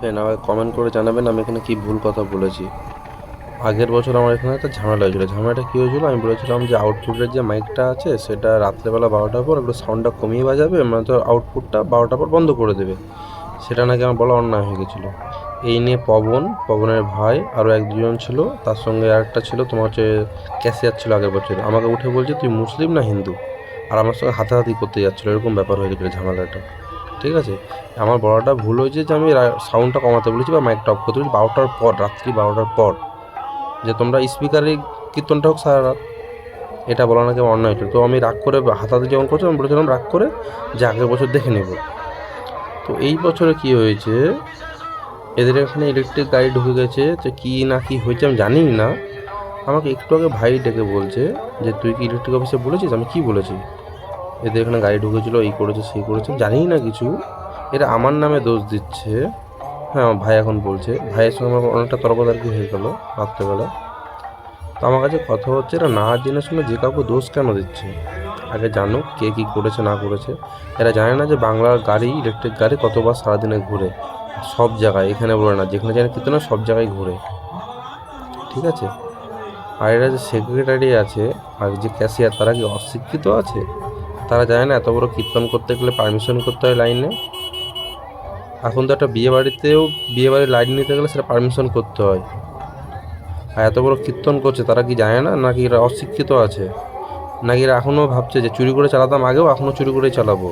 Friend আমাকে comment করে জানাবেন আমি এখানে কি ভুল কথা বলেছি। আগের বছর আমার এখানে একটা ঝামেলা হয়েছিল। ঝামেলাটা কী হয়েছিল? আমি বলেছিলাম যে আউটপুটের যে মাইকটা আছে, সেটা রাত্রেবেলা বারোটার পর একটু সাউন্ডটা কমিয়ে বাজাবে মানে তো আউটপুটটা বারোটার পর বন্ধ করে দেবে। সেটা নাকি আমার বলা অন্যায় হয়ে গেছিল। এই নিয়ে পবন, পবনের ভাই আরও এক দুজন ছিল। তার সঙ্গে আরেকটা ছিল, তোমার হচ্ছে ক্যাশিয়ার ছিল আগের বছর। আমাকে উঠে বলছে, তুই মুসলিম না হিন্দু? আর আমার সঙ্গে হাতাহাতি করতে যাচ্ছিল। এরকম ব্যাপার হয়ে গেছিল ঝামেলাটা। ঠিক আছে? আমার বড়টা ভুল হয়েছে যে আমি সাউন্ডটা কমাতে বলেছি বা মাইকটা অফ করতে বলেছি। বারোটার পর, রাত্রি বারোটার পর, যে তোমরা স্পিকারে কীর্তনটা হোক সারা রাত, এটা বলা নাকি অন্যায়। হয়েছিল তো আমি রাগ করে হাতাতে যখন করছি, আমি বলেছিলাম রাগ করে যে আগের বছর দেখে নেব। তো এই বছরে কি হয়েছে, এদের এখানে ইলেকট্রিক গাড়ি ঢুকে গেছে তো কী না কি হয়েছে আমি জানি না। আমাকে একটু আগে ভাই ডেকে বলছে যে, তুই কি ইলেকট্রিক অফিসে বলেছিস? আমি কি বলেছি? এদের এখানে গাড়ি ঢুকেছিল, এই করেছে, সেই করেছে জানি না কিছু। এরা আমার নামে দোষ দিচ্ছে। হ্যাঁ আমার ভাই এখন বলছে। ভাইয়ের সঙ্গে আমার অনেকটা তর্কতর্কি হয়ে গেল রাত্রেবেলা। তো আমার কাছে কথা হচ্ছে, এরা না জেনে শুনে যে কাউকে দোষ কেন দিচ্ছে? আগে জানুক কে কী করেছে, না করেছে। এরা জানে না যে বাংলার গাড়ি ইলেকট্রিক গাড়ি কতবার সারাদিনে ঘুরে। সব জায়গায়, এখানে বলে না, যেখানে যেখানে কীর্তন না সব জায়গায় ঘুরে। ঠিক আছে? আর এরা যে সেক্রেটারি আছে, আর যে ক্যাশিয়ার তারা কি অশিক্ষিত আছে? তারা জানে না, এত বড় কীর্তন করতে গেলে পারমিশন করতে হয় লাইনে এখন তো একটা বিয়ে বাড়িতেও বিয়ে বাড়ির লাইন নিতে গেলে সেটা পারমিশন করতে হয়। আর এত বড় কীর্তন করছে, তারা কি জানে না? নাকি এরা অশিক্ষিত আছে? নাকি এরা এখনও ভাবছে যে চুরি করে চালাতাম আগেও, এখনও চুরি করেই চালাবো?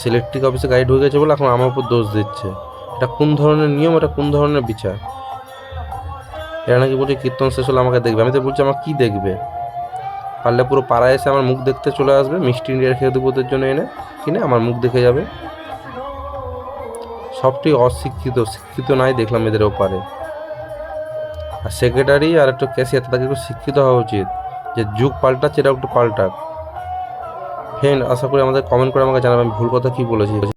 সিলেক্ট্রিক অফিসে গাড়ি ঢুকে গেছে বলে এখন আমার উপর দোষ দিচ্ছে। এটা কোন ধরনের নিয়ম, এটা কোন ধরনের বিচার? এরা নাকি বলছে কীর্তন শেষ হলে আমাকে দেখবে। আমি তো বলছি আমার কী দেখবে? পারলে পুরো পাড়ায় এসে আমার মুখ দেখতে চলে আসবে, মিষ্টি রেখে দেবো ওদের জন্য এনে কিনে আমার মুখ দেখে যাবে। সবটি অশিক্ষিত, শিক্ষিত নাই দেখলাম এদের ওপারে। আর সেক্রেটারি আর একটু ক্যাশিয়ার তাদেরকে একটু শিক্ষিত হওয়া উচিত, যে যুগ পাল্টাচ্ছে এটা একটু পাল্টাক। ফ্রেন্ড আশা করি আমাদের কমেন্ট করে আমাকে জানাবেন, ভুল কথা কী বলেছি?